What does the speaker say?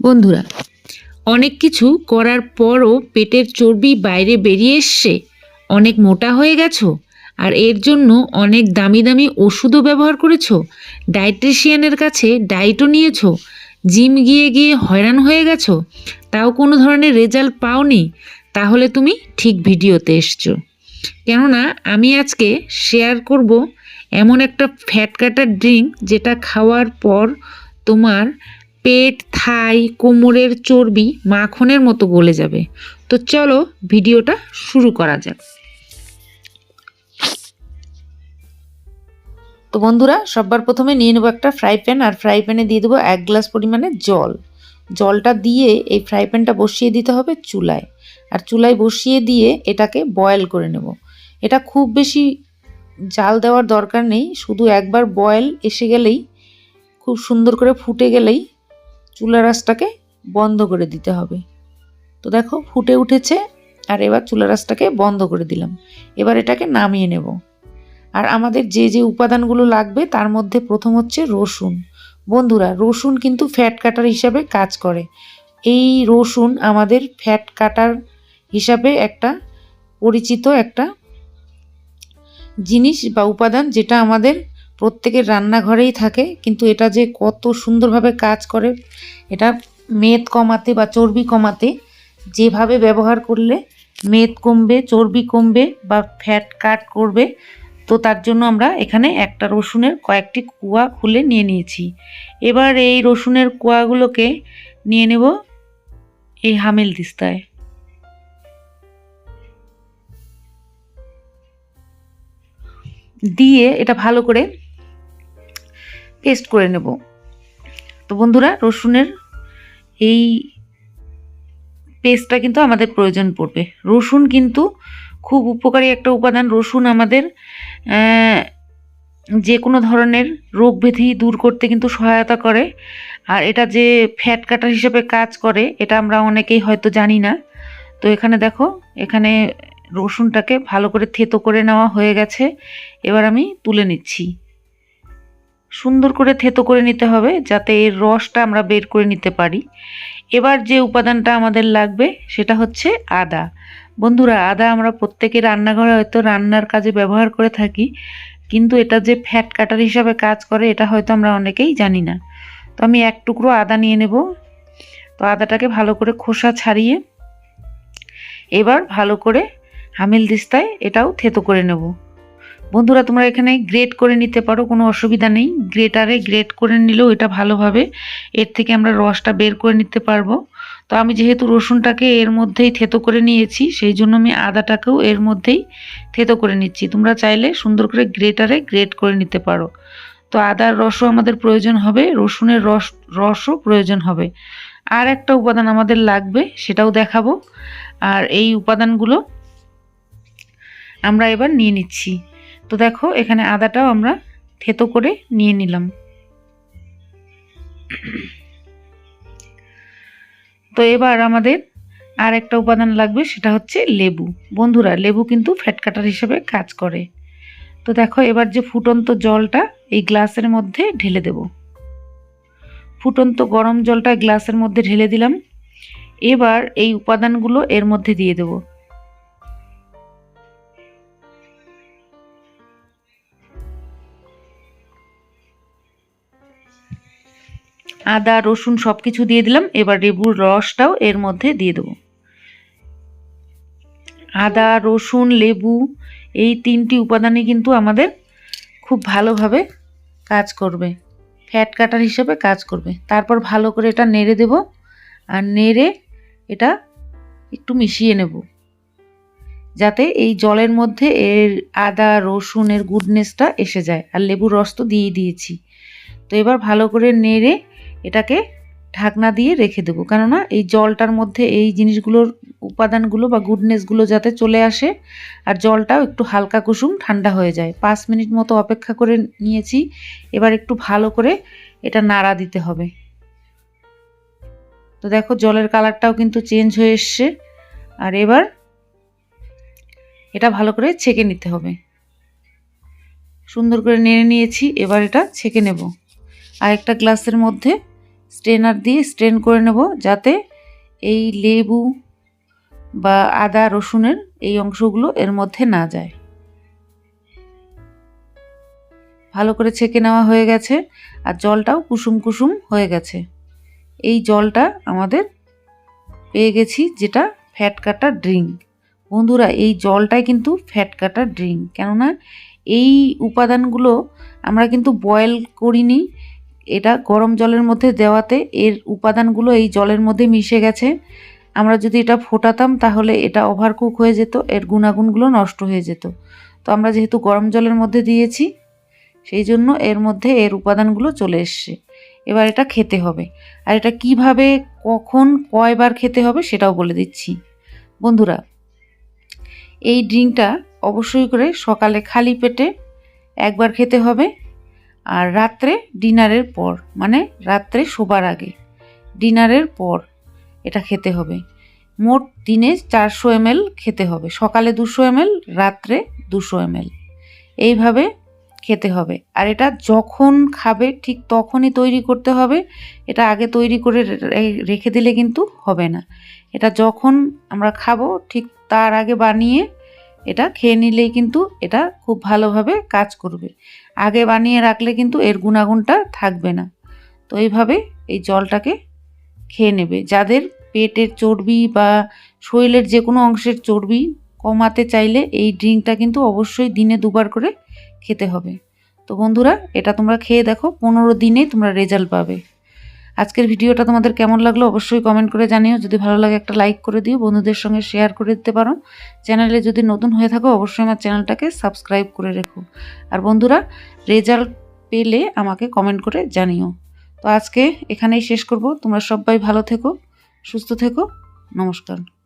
বন্ধুরা, অনেক কিছু করার পরও পেটের চর্বি বাইরে বেরিয়ে এসছে। অনেক মোটা হয়ে গেছো আর এর জন্য অনেক দামি দামি ওষুধও ব্যবহার করেছ। ডায়েট্রিশিয়ানের কাছে ডায়েটও নিয়েছো। জিম গিয়ে গিয়ে হয়রান হয়ে গেছো। তাও কোনো ধরনের রেজাল্ট পাওনি। তাহলে তুমি ঠিক ভিডিওতে এসছো। কেননা আমি আজকে শেয়ার করব এমন একটা ফ্যাট কাটার ড্রিঙ্ক যেটা খাওয়ার পর তোমার পেট, থাই, কোমরের চর্বি মাখনের মতো গলে যাবে। তো চলো ভিডিওটা শুরু করা যাক। তো বন্ধুরা সবার প্রথমে নিয়ে নেব একটা ফ্রাই প্যান, আর ফ্রাই প্যানে দিয়ে দেবো এক গ্লাস পরিমাণে জল। জলটা দিয়ে এই ফ্রাই প্যানটা বসিয়ে দিতে হবে চুলায়। আর চুলায় বসিয়ে দিয়ে এটাকে বয়েল করে নেব। এটা খুব বেশি জাল দেওয়ার দরকার নেই, শুধু একবার বয়েল এসে গেলেই, খুব সুন্দর করে ফুটে গেলেই চুলা রাসটাকে বন্ধ করে দিতে হবে। তো দেখো ফুটে উঠেছে, আর এবার চুলা রাসটাকে বন্ধ করে দিলাম। এবার এটাকে নামিয়ে নেব। আর আমাদের যে যে উপাদানগুলো লাগবে, তার মধ্যে প্রথম হচ্ছে রসুন। বন্ধুরা, রসুন কিন্তু ফ্যাট কাটার হিসাবে কাজ করে। এই রসুন আমাদের ফ্যাট কাটার হিসাবে একটা পরিচিত একটা জিনিস বা উপাদান যেটা আমাদের প্রত্যেকের রান্নাঘরেই থাকে, কিন্তু এটা যে কত সুন্দরভাবে কাজ করে, এটা মেদ কমাতে বা চর্বি কমাতে যেভাবে ব্যবহার করলে মেদ কমবে, চর্বি কমবে বা ফ্যাট কাট করবে, তো তার জন্য আমরা এখানে একটা রসুনের কয়েকটি কুয়া খুলে নিয়ে নিয়েছি। এবার এই রসুনের কুয়াগুলোকে নিয়ে নেব এই হামেল দিস্তায়। দিয়ে এটা ভালো করে পেস্ট করে নেব। তো বন্ধুরা, রসুনের এই পেস্টটা কিন্তু আমাদের প্রয়োজন পড়বে। রসুন কিন্তু খুব উপকারী একটা উপাদান। রসুন আমাদের যে কোনো ধরনের রোগ ব্যাধি দূর করতে কিন্তু সহায়তা করে। আর এটা যে ফ্যাট কাটার হিসেবে কাজ করে, এটা আমরা অনেকেই হয়তো জানি না। তো এখানে দেখো, এখানে রসুনটাকে ভালো করে থেতো করে নেওয়া হয়ে গেছে। এবার আমি তুলে নিচ্ছি। সুন্দর করে থেতো করে নিতে হবে যাতে এর রসটা আমরা বের করে নিতে পারি। এবার যে উপাদানটা আমাদের লাগবে সেটা হচ্ছে আদা। বন্ধুরা, আদা আমরা প্রত্যেকে রান্নাঘরে হয়তো রান্নার কাজে ব্যবহার করে থাকি, কিন্তু এটা যে ফ্যাট কাটার হিসাবে কাজ করে, এটা হয়তো আমরা অনেকেই জানি না। তো আমি এক টুকরো আদা নিয়ে নেব। তো আদাটাকে ভালো করে খোসা ছাড়িয়ে এবার ভালো করে হামিল দিস্তায় এটাও থেতো করে নেব। বন্ধুরা, তোমরা এখানে গ্রেট করে নিতে পারো, কোনো অসুবিধা নেই। গ্রেটারে গ্রেট করে নিলেও এটা ভালোভাবে। এর থেকে আমরা রসটা বের করে নিতে পারব। তো আমি যেহেতু রসুনটাকে এর মধ্যেই থেতো করে নিয়েছি, সেই জন্য আমি আদাটাকেও এর মধ্যেই থেতো করে নিচ্ছি। তোমরা চাইলে সুন্দর করে গ্রেটারে গ্রেট করে নিতে পারো। তো আদার রসও আমাদের প্রয়োজন হবে, রসুনের রস, রসও প্রয়োজন হবে। আর একটা উপাদান আমাদের লাগবে, সেটাও দেখাবো। আর এই উপাদানগুলো আমরা এবার নিয়ে নিচ্ছি। তো দেখো, এখানে আদাটাও আমরা থেতো করে নিয়ে নিলাম। তো এবার আমাদের আর একটা উপাদান লাগবে, সেটা হচ্ছে লেবু। বন্ধুরা, লেবু কিন্তু ফ্যাট কাটার হিসেবে কাজ করে। তো দেখো, এবার যে ফুটন্ত জলটা এই গ্লাসের মধ্যে ঢেলে দেব। ফুটন্ত গরম জলটা গ্লাসের মধ্যে ঢেলে দিলাম। এবার এই উপাদানগুলো এর মধ্যে দিয়ে দেবো। আদা, রসুন সব কিছু দিয়ে দিলাম। এবার লেবুর রসটাও এর মধ্যে দিয়ে দেবো। আদা, রসুন, লেবু এই তিনটি উপাদানই কিন্তু আমাদের খুব ভালোভাবে কাজ করবে। ফ্যাট কাটার হিসেবে কাজ করবে। তারপর ভালো করে এটা নেড়ে দেব আর নেড়ে এটা একটু মিশিয়ে নেব। যাতে এই জলের মধ্যে এর আদা রসুনের গুডনেসটা এসে যায়। আর লেবুর রস তো দিয়ে দিয়েছি। তো এবার ভালো করে নেড়ে এটাকে ঢাকনা দিয়ে রেখে দেবো। কেননা এই জলটার মধ্যে এই জিনিসগুলোর উপাদানগুলো বা গুডনেসগুলো যাতে চলে আসে আর জলটাও একটু হালকা কুসুম ঠান্ডা হয়ে যায়। পাঁচ মিনিট মতো অপেক্ষা করে নিয়েছি। এবার একটু ভালো করে এটা নাড়া দিতে হবে। তো দেখো জলের কালারটাও কিন্তু চেঞ্জ হয়ে এসছে। আর এবার এটা ভালো করে ছেঁকে নিতে হবে। সুন্দর করে নেড়ে নিয়েছি। এবার এটা ছেঁকে নেব। আর একটা গ্লাসের মধ্যে স্ট্রেনার দিয়ে স্ট্রেন করে নেব যাতে এই লেবু বা আদা, রসুনের এই অংশগুলো এর মধ্যে না যায়। ভালো করে ছেঁকে নেওয়া হয়ে গেছে আর জলটাও কুসুম কুসুম হয়ে গেছে। এই জলটা আমাদের পেয়ে গেছি যেটা ফ্যাট কাটা ড্রিঙ্ক। বন্ধুরা, এই জলটাই কিন্তু ফ্যাট কাটা ড্রিঙ্ক। কেননা এই উপাদানগুলো আমরা কিন্তু বয়েল করিনি এটা গরম জলের মধ্যে দেওয়াতে এর উপাদানগুলো এই জলের মধ্যে মিশে গেছে। আমরা যদি এটা ফোটাতাম তাহলে এটা ওভারকুক হয়ে যেত, এর গুণাগুণগুলো নষ্ট হয়ে যেত। তো আমরা যেহেতু গরম জলের মধ্যে দিয়েছি, সেই জন্য এর মধ্যে এর উপাদানগুলো চলে এসছে। এবার এটা খেতে হবে। আর এটা কীভাবে, কখন, কয়বার খেতে হবে সেটাও বলে দিচ্ছি। বন্ধুরা, এই ড্রিঙ্কটা অবশ্যই করে সকালে খালি পেটে একবার খেতে হবে। আর রাত্রে ডিনারের পর মানে রাত্রে শোবার আগে, ডিনারের পর এটা খেতে হবে। মোট দিনে চারশো এমএল খেতে হবে। সকালে দুশো এমএল, রাত্রে দুশো এমএল। এইভাবে খেতে হবে। আর এটা যখন খাবে, ঠিক তখনই তৈরি করতে হবে। এটা আগে তৈরি করে রেখে দিলে কিন্তু হবে না। এটা যখন আমরা খাব, ঠিক তার আগে বানিয়ে এটা খেয়ে নিলেই কিন্তু এটা খুব ভালোভাবে কাজ করবে। আগে বানিয়ে রাখলে কিন্তু এর গুণাগুণটা থাকবে না। তো এইভাবে এই জলটাকে খেয়ে নেবে। যাদের পেটের চর্বি বা শরীরের যে কোনো অংশের চর্বি কমাতে চাইলে এই ড্রিঙ্কটা কিন্তু অবশ্যই দিনে দুবার করে খেতে হবে। তো বন্ধুরা, এটা তোমরা খেয়ে দেখো, পনেরো দিনে তোমরা রেজাল্ট পাবে। আজকের ভিডিওটা তোমাদের কেমন লাগল অবশ্যই কমেন্ট করে জানিও। যদি ভালো লাগে একটা লাইক করে দিও, বন্ধুদের সঙ্গে শেয়ার করে দিতে পারো। চ্যানেলে যদি নতুন হয়ে থাকো, অবশ্যই আমার চ্যানেলটাকে সাবস্ক্রাইব করে রেখো। আর বন্ধুরা রেজাল্ট পেলে আমাকে কমেন্ট করে জানিও। তো আজকে এখানেই শেষ করব। তোমরা সবাই ভালো থেকো, সুস্থ থেকো। নমস্কার।